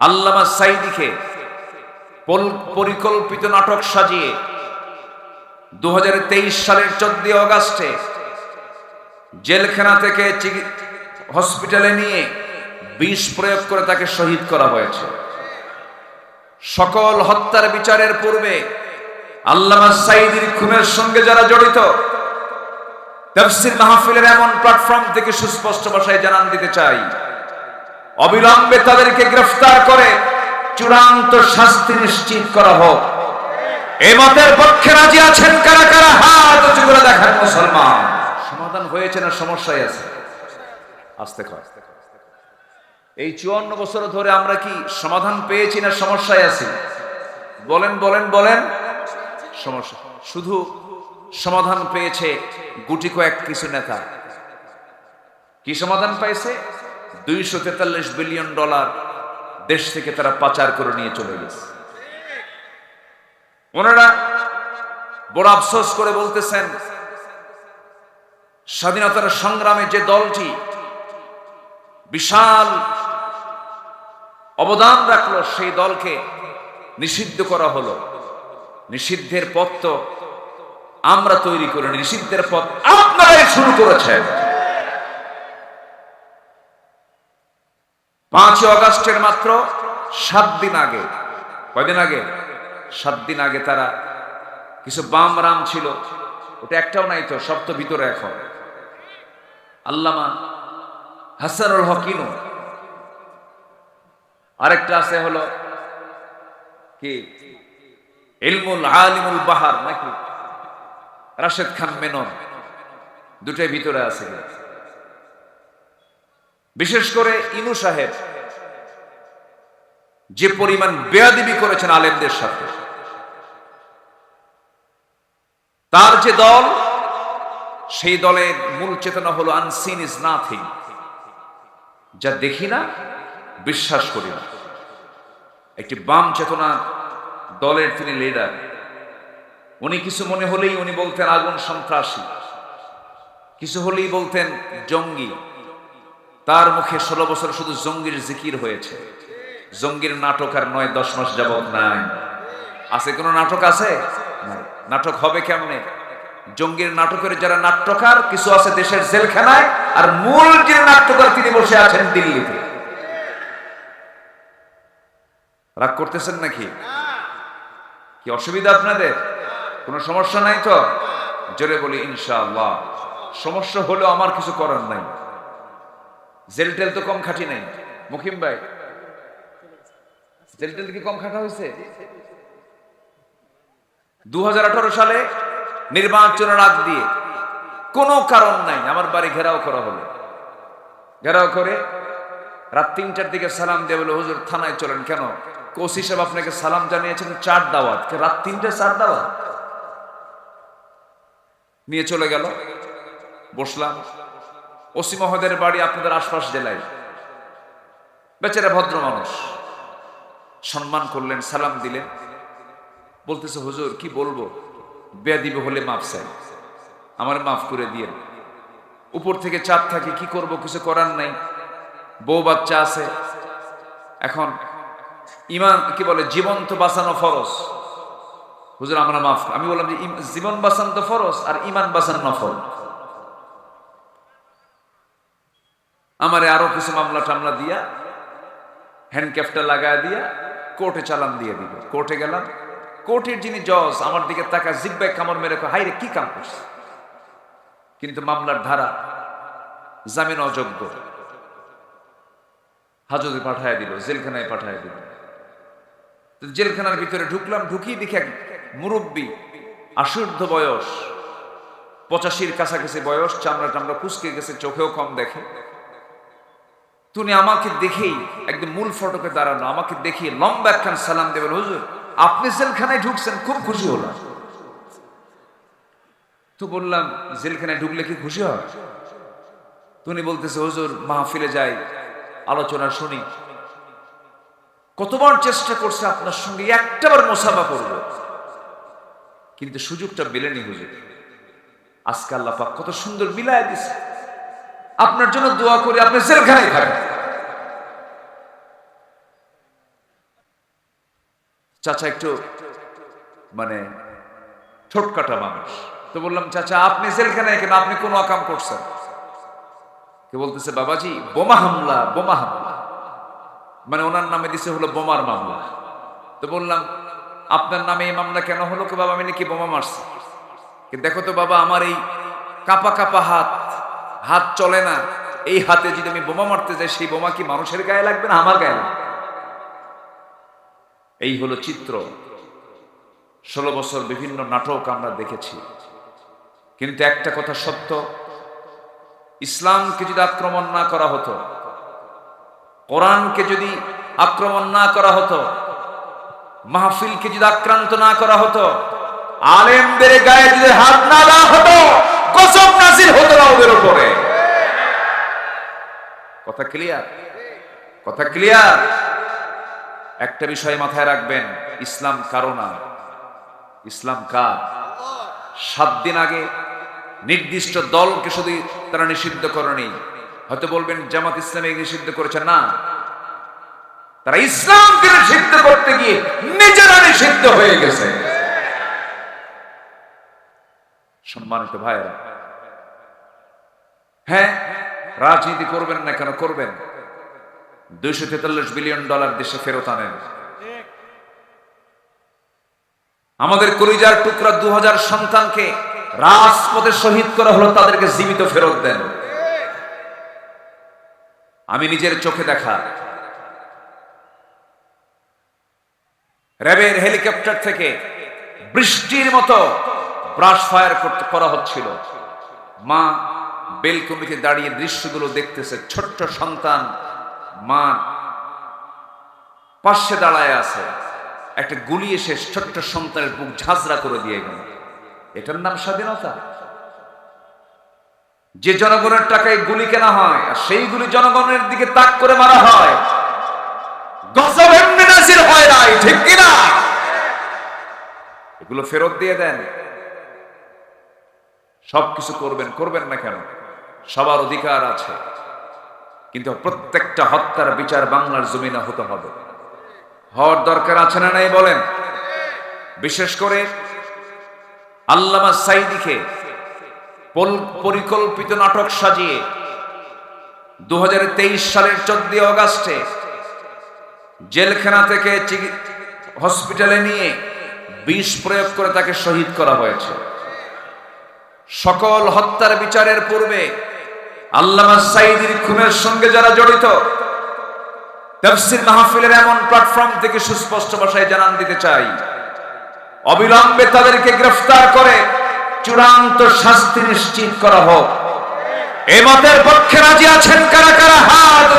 আল্লামা সাইদিকে পরিকল্পিত নাটক সাজিয়ে দু হাজার তেইশ সালের চোদ্দই অগাস্টে জেলখানা থেকে হসপিটালে নিয়ে বিষ প্রয়োগ করে তাকে শহীদ করা হয়েছে। সকল হত্যার বিচারের পূর্বে আল্লামা সাইদির খুনের সঙ্গে যারা জড়িত, তফসির মাহফিলের এমন প্ল্যাটফর্ম থেকে সুস্পষ্ট ভাষায় জানান দিতে চাই। অবিলম্বে তাদেরকে গ্রেফতার করে চূড়ান্ত শাস্তি নিশ্চিত করা হোক। এ মতের পক্ষে রাজি আছেন কারা কারা? হাত উঁচু করে মুসলমান। সমাধান হয়েছে না সমস্যায় আছে? আস্তে এই চুয়ান্ন বছর ধরে আমরা কি সমাধান পেয়েছি না সমস্যায় আছি? বলেন বলেন বলেন। সমস্যা। শুধু সমাধান পেয়েছে গুটি কয়েক কিছু নেতা। কি সমাধান পাইছে দুইশো তেতাল্লিশ বিলিয়ন ডলার দেশ থেকে তারা পাচার করে নিয়ে চলে গেছে। ওনারা বড় আফসোস করে বলতেছেন, স্বাধীনতার সংগ্রামে যে দলটি বিশাল অবদান রাখল, সেই দলকে নিষিদ্ধ করা হলো। নিষিদ্ধের পথ তো আমরা তৈরি করে নিষিদ্ধের পথ আপনারাই শুরু করেছেন। পাঁচই অগাস্টের মাত্র সাত দিন আগে। কয়দিন আগে? সাত দিন আগে তারা কিছু বাম রাম ছিল। ওটা একটাও নাই তো, সব তো ভিতরে এখন। আল্লামা হাসানুল হকিনু আরেকটা আছে হলো কি? ইলমুল আলিমুল বাহার, নাকি? রাশেদ খান মেনন। দুটাই ভিতরে আছে। বিশেষ করে ইনু সাহেব, যে পরিমাণ বেয়াদিবি করেছেন আলেমদের সাথে। তার যে দল, সেই দলের মূল চেতনা হলো আনসিন ইজ নাথিং যা দেখি না, বিশ্বাস করি না। একটি বাম চেতনা দলের তিনি লিডার উনি কিছু মনে হলেই উনি বলতেন আগুন সন্ত্রাসী। কিছু হলেই বলতেন জঙ্গি। তার মুখে ষোলো বছর শুধু জঙ্গির জিকির হয়েছে। জঙ্গির নাটক আর নয়, দশ মাস যাবত নাই। আছে কোনো নাটক আছে? নাটক হবে কেমনে? জঙ্গির নাটকের যারা নাট্যকার, কিছু আছে দেশের জেলখানায়, আর মূল যে নাট্যকার তিনি বসে আছেন দিল্লিতে। রাগ করতেছেন নাকি? কি অসুবিধা আপনাদের? কোনো সমস্যা নাই তো? জোরে বলি, ইনশাআল্লাহ। সমস্যা হলেও আমার কিছু করার নাই। জেল টেল তো কম খাটি নাই। মুকিম ভাই জেল টেল কি কম খাটা হয়েছে? দু সালে নির্বাচনের আগ দিয়ে কোনো কারণ নাই, আমার বাড়ি ঘেরাও করা হলো। ঘেরাও করে রাত তিনটার দিকে সালাম দিয়ে বলে, হুজুর, থানায় চলেন। কেন? কোচ সাহেব আপনাকে সালাম জানিয়েছেন চার দাওয়াত। রাত তিনটে চার দাওয়াত? নিয়ে চলে গেল। বসলাম। ওসি মহোদয়ের বাড়ি আপনাদের আশপাশ জেলায়। বেচারা ভদ্র মানুষ। সম্মান করলেন, সালাম দিলেন। বলতেছে, হুজুর, কি বলব? বেয়াদিব হলে মাফ চাই। আমার মাফ করে দিয়েন। উপর থেকে চাপ থাকে, কি করব? কিছু করার নাই। বউ বাচ্চা আছে। এখন ইমান, কি বলে জীবন তো বাঁচানো ফরজ। হুজুর, আমরা মাফ আমি বললাম যে জীবন বাঁচানো তো ফরজ, আর ইমান বাঁচানো নফল। আমারে আরও কিছু মামলা টামলা দিয়া হ্যান্ডক্যাফটা লাগায় দিয়া কোর্টে চালান দিয়ে দিল। কোর্টে গেলাম। কোর্টের যিনি জজ আমার দিকে তাকা জিব্বায় কামড় মেরে কয়, হাই রে কি কাম করছে কিন্তু মামলার ধারা জামিন অযোগ্য। হাজতে পাঠায় দিল জেলখানায় পাঠায় দিল। জেলখানার ভিতরে ঢুকলাম ঢুকিয়ে দেখি এক মুরব্বী আশুদ্ধ বয়স পঁচাশির কাছাকাছি বয়স চামড়া টামড়া কুচকে গেছে চোখেও কম দেখে। তুমি আমাকে দেখেই একদম মূল ফটকে দাঁড়ানো আমাকে দেখে লম্বা একখান সালাম দেবেন হুজুর, আপনি জেলখানায় ঢুকছেন, খুব খুশি হলাম। তো বললাম, জেলখানায় ঢুকলে কি খুশি হয়? তুমি বলতেছে, হুজুর, মাহফিলে যাই, আলোচনা শুনি। কতবার চেষ্টা করছে আপনার সঙ্গে, একটাবার মোসাফা করব। কিন্তু সুযোগটা মেলেনি, হুজুর। আজকে আল্লাহ কত সুন্দর মিলায় দিছে। আপনার জন্য দোয়া করি, আপনি জেলখানায় থাকেন। চাচা একটু মানে ঠোটকাটা মানুষ। তো বললাম, চাচা, আপনি জেলখানায় কেন? আপনি কোন অকাম করছেন? কে বলতেছে, বাবাজি, বোমা হামলা বোমা হামলা। মানে ওনার নামে দিছে হলো বোমার মামলা। তো বললাম, আপনার নামে এই মামলা কেন হলো? কি বাবা, আমি নাকি বোমা মারছি। দেখো তো বাবা, আমার এই কাপা কাপা হাত হাত চলে না, এই হাতে যদি আমি বোমা মারতে যাই, সেই বোমা কি মানুষের গায়ে লাগবে না আমার গায়ে লাগবে? এই হলো চিত্র। ষোলো বছর বিভিন্ন নাটক আমরা দেখেছি। কিন্তু একটা কথা সত্য, ইসলামকে যদি আক্রমণ না করা হতো, কোরআনকে যদি আক্রমণ না করা হতো, মাহফিলকে যদি আক্রান্ত না করা হতো, আলেমদের গায়ে যদি হাত না দেওয়া হতো কসম নাজির হতো না ওদের উপরে। কথা ক্লিয়ার কথা ক্লিয়ার একটা বিষয় মাথায় রাখবেন, ইসলাম কারও না। ইসলাম কার? সাত দিন আগে নির্দিষ্ট দলকে শুধু তারা নিষিদ্ধ করেনি। হয়তো বলবেন, জামাত ইসলামী নিষিদ্ধ করেছে। না। তারা ইসলামকে নিষিদ্ধ করতে গিয়ে নিজেরা নিষিদ্ধ হয়ে গেছে। সম্মানিত ভাইয়েরা। হ্যাঁ রাজনীতি করবেন না কেন? করবেন। দুইশো তেতাল্লিশ বিলিয়ন ডলার দেশে ফেরত আনেন। আমাদের কলিজার টুকরা দু হাজার সন্তানকে রাজপথে শহীদ করা হলো, তাদেরকে জীবিত ফেরত দেন। আমি নিজের চোখে দেখা। র্যাবের হেলিকপ্টার থেকে বৃষ্টির মতো ব্রাশ ফায়ার করতে করা হচ্ছিল। মা বেলকনিতে দাঁড়িয়ে দৃশ্যগুলো দেখতেছে। ছোট্ট সন্তান মা পাশে দাঁড়ায় আছে। একটা গুলি এসে ছোট্ট সন্তানের বুক ঝাঁঝরা করে দিয়ে গেল। এটার নাম স্বাধীনতা। যে জনগণের টাকায় গুলি কেনা হয়, আর সেই গুলি জনগণের দিকে তাক করে মারা হয় হয় ঠিক কিনা? এগুলো ফেরত দিয়ে দেন। সবকিছু করবেন করবেন না কেন? সবার অধিকার আছে। কিন্তু প্রত্যেকটা হত্যার বিচার বাংলার জমিনে হতে হবে। হওয়ার দরকার আছে না নাই বলেন? বিশেষ করে আল্লামা সাইদিকে পরিকল্পিত নাটক সাজিয়ে দু হাজার তেইশ সালের চোদ্দই অগাস্টে জেলখানা থেকে হসপিটালে নিয়ে বিষ প্রয়োগ করে তাকে শহীদ করা হয়েছে। সকল হত্যার বিচারের পূর্বে আল্লামা সাইদির খুনের সঙ্গে যারা জড়িত, তাফসীর মাহফিলের এমন প্ল্যাটফর্ম থেকে সুস্পষ্ট ভাষায় জানান দিতে চাই। অবিলম্বে তাদেরকে গ্রেফতার করে চূড়ান্ত শাস্তি নিশ্চিত করা হোক। এ মতের পক্ষে রাজি আছেন কারা কারা? হাত